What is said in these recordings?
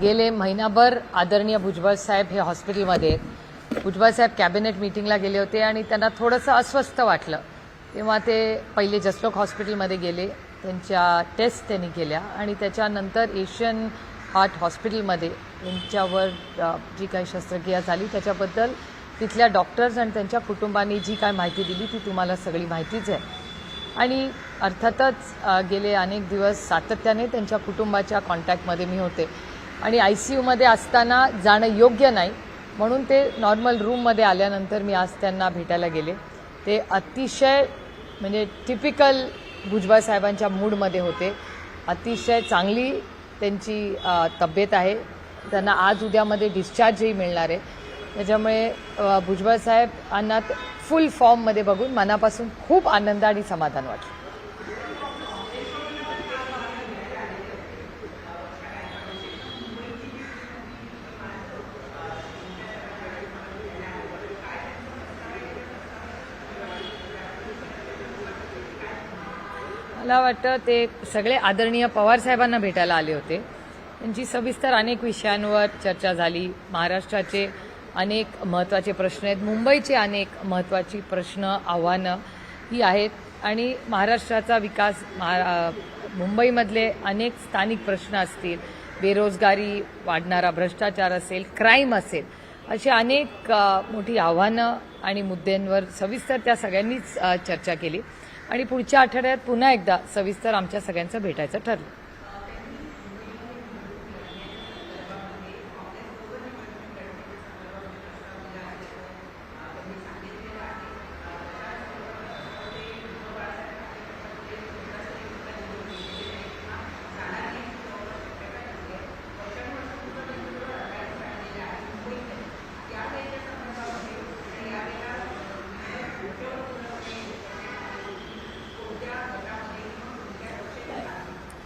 गेले महिनाभर आदरणीय भुजबळ साहेब हे हॉस्पिटलमध्ये आहेत. भुजबळ साहेब कॅबिनेट मिटिंगला गेले होते आणि त्यांना थोडंसं अस्वस्थ वाटलं. तेव्हा ते पहिले जसलोक हॉस्पिटलमध्ये गेले. त्यांच्या टेस्ट त्यांनी केल्या आणि त्याच्यानंतर एशियन हार्ट हॉस्पिटलमध्ये त्यांच्यावर जी काही शस्त्रक्रिया झाली त्याच्याबद्दल तिथल्या डॉक्टर्स आणि त्यांच्या कुटुंबांनी जी काय माहिती दिली ती तुम्हाला सगळी माहितीच आहे. आणि अर्थातच गेले अनेक दिवस सातत्याने त्यांच्या कुटुंबाच्या कॉन्टॅक्टमध्ये मी होते. आणि आय सी यूमध्ये असताना जाणं योग्य नाही. म्हणून ते नॉर्मल रूममध्ये आल्यानंतर मी आज त्यांना भेटायला गेले. ते अतिशय म्हणजे टिपिकल भुजबळ साहेबांच्या मूडमध्ये होते. अतिशय चांगली त्यांची तब्येत आहे. त्यांना आज उद्यामध्ये डिस्चार्जही मिळणार आहे. त्याच्यामुळे भुजबळ साहेबांना फुल फॉर्ममध्ये बघून मनापासून खूप आनंद आणि समाधान वाटलं. मला वाटतं ते सगळे आदरणीय पवार साहेबांना भेटायला आले होते. त्यांची सविस्तर अनेक विषयांवर चर्चा झाली. महाराष्ट्राचे अनेक महत्त्वाचे प्रश्न आहेत. मुंबईचे अनेक महत्त्वाची प्रश्न आव्हानं ही आहेत. आणि महाराष्ट्राचा विकास महा मुंबईमधले अनेक स्थानिक प्रश्न असतील. बेरोजगारी वाढणारा भ्रष्टाचार असेल क्राईम असेल अशी अनेक मोठी आव्हानं आणि मुद्द्यांवर सविस्तर त्या सगळ्यांनीच चर्चा केली. आणि पुढच्या आठवड्यात पुन्हा एकदा सविस्तर आमच्या सगळ्यांचं भेटायचं ठरलं.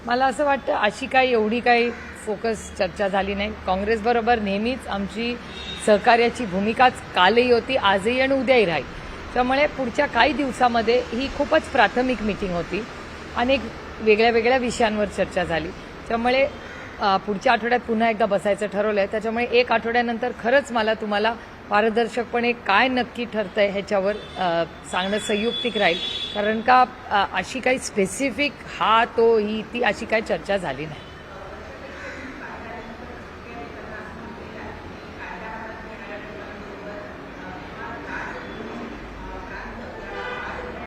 मला असं वाटतं अशी काही एवढी काही फोकस चर्चा झाली नाही. काँग्रेसबरोबर नेहमीच आमची सहकार्याची भूमिकाच कालही होती आजही आणि उद्याही राहील. त्यामुळे पुढच्या काही दिवसामध्ये ही खूपच प्राथमिक मिटिंग होती अनेक वेगळ्या वेगळ्या विषयांवर चर्चा झाली. त्यामुळे पुढच्या आठवड्यात पुन्हा एकदा बसायचं ठरवलं आहे त्याच्यामुळे एक आठवड्यानंतर खरंच मला तुम्हाला पारदर्शकपणे काय नक्की ठरतं आहे ह्याच्यावर सांगणं संयुक्तिक राहील. कारण का अशी काही स्पेसिफिक हा तो ही ती अशी काही चर्चा झाली नाही.